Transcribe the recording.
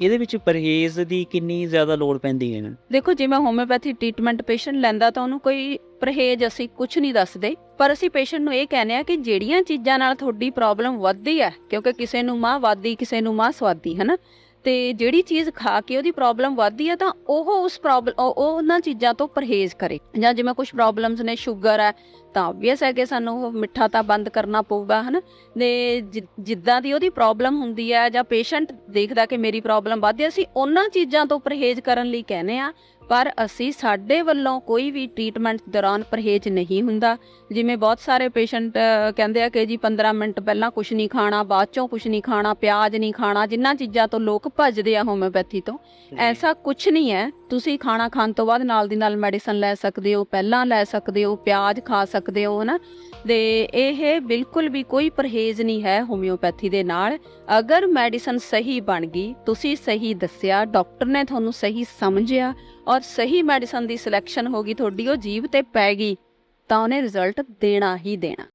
ਇਹਦੇ ਵਿੱਚ ਪਰਹੇਜ਼ ਦੀ ਕਿੰਨੀ ਜ਼ਿਆਦਾ ਲੋੜ ਪੈਂਦੀ ਹੈ? ਦੇਖੋ ਜਿਵੇਂ ਹੋਮਿਓਪੈਥੀ ਟ੍ਰੀਟਮੈਂਟ ਪੇਸ਼ੈਂਟ ਲੈਂਦਾ ਤਾਂ ਉਹਨੂੰ ਕੋਈ ਪਰਹੇਜ਼ ਅਸੀਂ ਕੁਝ ਨਹੀਂ ਦੱਸਦੇ। ਪਰ ਅਸੀਂ ਪੇਸ਼ੈਂਟ ਨੂੰ ਇਹ ਕਹਿੰਦੇ ਆ ਕਿ ਜਿਹੜੀਆਂ ਚੀਜ਼ਾਂ ਨਾਲ ਤੁਹਾਡੀ ਪ੍ਰੋਬਲਮ ਵੱਧਦੀ ਹੈ, ਕਿਉਂਕਿ ਕਿਸੇ ਨੂੰ ਮਾਂ ਵਾਦੀ ਕਿਸੇ ਨੂੰ ਮਾਂ ਸਵਾਦੀ ਹੈ ਨਾ ਤੇ ਜਿਹੜੀ ਚੀਜ਼ ਖਾ ਕੇ ਉਹਦੀ ਪ੍ਰੋਬਲਮ ਵੱਧਦੀ ਹੈ ਤਾਂ ਉਹ ਉਸ ਪ੍ਰੋਬਲਮ ਉਹ ਉਹਨਾਂ ਚੀਜ਼ਾਂ ਤੋਂ ਪਰਹੇਜ਼ ਕਰੇ। ਜਾਂ ਜਿਵੇਂ ਕੁਝ ਪ੍ਰੋਬਲਮਸ ਨੇ ਸ਼ੂਗਰ ਹੈ ਤਾਂ ਆਬਵੀਅਸ ਹੈ ਕਿ ਸਾਨੂੰ ਉਹ ਮਿੱਠਾ ਤਾਂ ਬੰਦ ਕਰਨਾ ਪਊਗਾ ਹਨਾ? ਦੇ ਜਿ- ਜਿੱਦਾਂ ਦੀ ਉਹਦੀ ਪ੍ਰੋਬਲਮ ਹੁੰਦੀ ਹੈ ਜਾਂ ਪੇਸ਼ੈਂਟ ਦੇਖਦਾ ਕਿ ਮੇਰੀ ਪ੍ਰੋਬਲਮ ਵੱਧਦੀ ਹੈ, ਅਸੀਂ ਉਹਨਾਂ ਚੀਜ਼ਾਂ ਤੋਂ ਪਰਹੇਜ਼ ਕਰਨ ਲਈ ਕਹਿੰਦੇ ਆ ਪਰ ਅਸੀਂ ਸਾਡੇ ਵੱਲੋਂ ਕੋਈ ਵੀ ਟ੍ਰੀਟਮੈਂਟ ਦੌਰਾਨ ਪਰਹੇਜ਼ ਨਹੀਂ ਹੁੰਦਾ। ਜਿਵੇਂ ਬਹੁਤ ਸਾਰੇ ਪੇਸ਼ੈਂਟ ਕਹਿੰਦੇ ਆ ਕਿ ਜੀ 15 ਮਿੰਟ ਪਹਿਲਾਂ ਕੁਝ ਨਹੀਂ ਖਾਣਾ ਬਾਅਦ ਚੋਂ ਕੁਝ ਨਹੀਂ ਖਾਣਾ ਪਿਆਜ਼ ਨਹੀਂ ਖਾਣਾ ਜਿੰਨਾਂ ਚੀਜ਼ਾਂ ਤੋਂ ਲੋਕ ਭੱਜਦੇ ਆ ਹੋਮਿਓਪੈਥੀ ਤੋਂ। ਐਸਾ ਕੁਝ ਨਹੀਂ ਹੈ। ਤੁਸੀਂ ਖਾਣਾ ਖਾਣ ਤੋਂ ਬਾਅਦ ਨਾਲ ਦੀ ਨਾਲ ਮੈਡੀਸਨ ਲੈ ਸਕਦੇ ਹੋ ਪਹਿਲਾਂ ਲੈ ਸਕਦੇ ਹੋ ਪਿਆਜ਼ ਖਾ ਸਕਦੇ ਹੋ ਹਨਾ। ਤੇ ਇਹ ਬਿਲਕੁਲ ਵੀ ਕੋਈ ਪਰਹੇਜ਼ ਨਹੀਂ ਹੈ ਹੋਮਿਓਪੈਥੀ ਦੇ ਨਾਲ। ਅਗਰ ਮੈਡੀਸਨ ਸਹੀ ਬਣ ਗਈ ਤੁਸੀਂ ਸਹੀ ਦੱਸਿਆ ਡਾਕਟਰ ਨੇ ਤੁਹਾਨੂੰ ਸਹੀ ਸਮਝਿਆ ਔਰ ਸਹੀ ਮੈਡੀਸਨ ਦੀ ਸਿਲੈਕਸ਼ਨ ਹੋ ਗਈ ਤੁਹਾਡੀ ਉਹ ਜੀਭ ਤੇ ਪੈ ਗਈ ਤਾਂ ਉਹਨੇ ਰਿਜ਼ਲਟ ਦੇਣਾ ਹੀ ਦੇਣਾ।